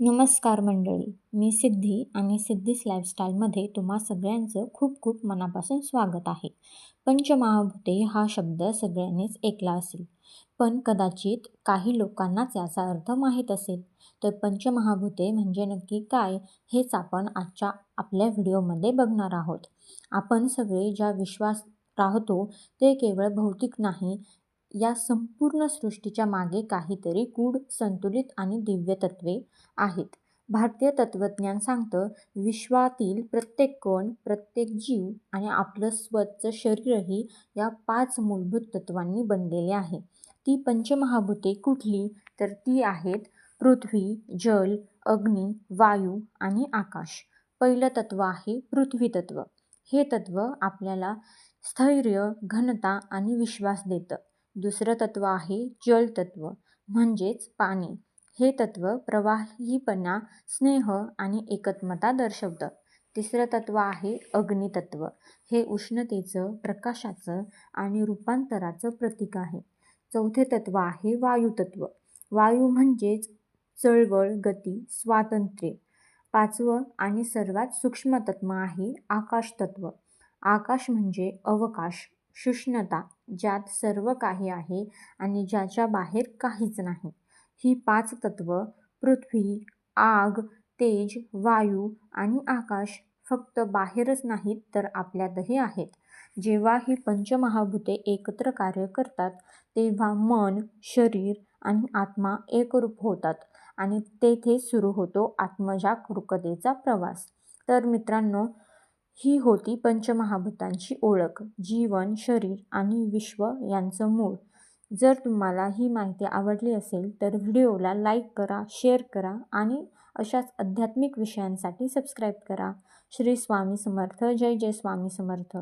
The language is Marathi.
नमस्कार मंडळी मी सिद्धी आणि सिद्धीस लाईफस्टाईलमध्ये तुम्हा सगळ्यांचं खूप खूप मनापासून स्वागत आहे. पंचमहाभूते हा शब्द सगळ्यांनीच ऐकला असेल. पण कदाचित काही लोकांनाच याचा अर्थ माहीत असेल. तर पंचमहाभूते म्हणजे नक्की काय हेच आपण आजच्या आपल्या व्हिडिओमध्ये बघणार आहोत. आपण सगळे ज्या विश्वास राहतो ते केवळ भौतिक नाही या संपूर्ण सृष्टीच्या मागे काहीतरी गूढ संतुलित आणि दिव्य तत्वे आहेत. भारतीय तत्त्वज्ञान सांगतं विश्वातील प्रत्येक कण प्रत्येक जीव आणि आपलं स्वतःचं शरीरही या पाच मूलभूत तत्वांनी बनलेले आहे. ती पंचमहाभूते कुठली? तर ती आहेत पृथ्वी जल अग्नी वायू आणि आकाश. पहिलं तत्व आहे पृथ्वी तत्व हे तत्व आपल्याला स्थैर्य घनता आणि विश्वास देतं. दुसरं तत्व आहे जल तत्व म्हणजेच पाणी. हे तत्व प्रवाहीपणा स्नेह आणि एकत्मता दर्शवतं. तिसरं तत्व आहे अग्नितत्व. हे उष्णतेचं प्रकाशाचं आणि रूपांतराचं प्रतीक आहे. चौथे तत्व आहे वायुतत्व. वायू म्हणजेच चळवळ गती स्वातंत्र्य. पाचवं आणि सर्वात सूक्ष्म तत्व आहे आकाशतत्व. आकाश म्हणजे अवकाश. शुष्णता ज्यात सर्व काही आहे आणि ज्याच्या बाहेर काहीच नाही. ही पाच तत्व पृथ्वी आग तेज वायू आणि आकाश फक्त बाहेरच नाहीत तर आपल्यातही आहेत. जेव्हा ही पंचमहाभूते एकत्र कार्य करतात तेव्हा मन शरीर आणि आत्मा एकरूप होतात आणि तेथे सुरू होतो आत्मजागरूकतेचा प्रवास. तर मित्रांनो ही होती पंचमहाभूतांची ओळख. जीवन शरीर आणि विश्व यांचं मूळ. जर तुम्हाला ही माहिती आवडली असेल तर व्हिडिओला लाईक करा शेअर करा आणि अशाच आध्यात्मिक विषयांसाठी सबस्क्राईब करा. श्री स्वामी समर्थ. जय जय स्वामी समर्थ.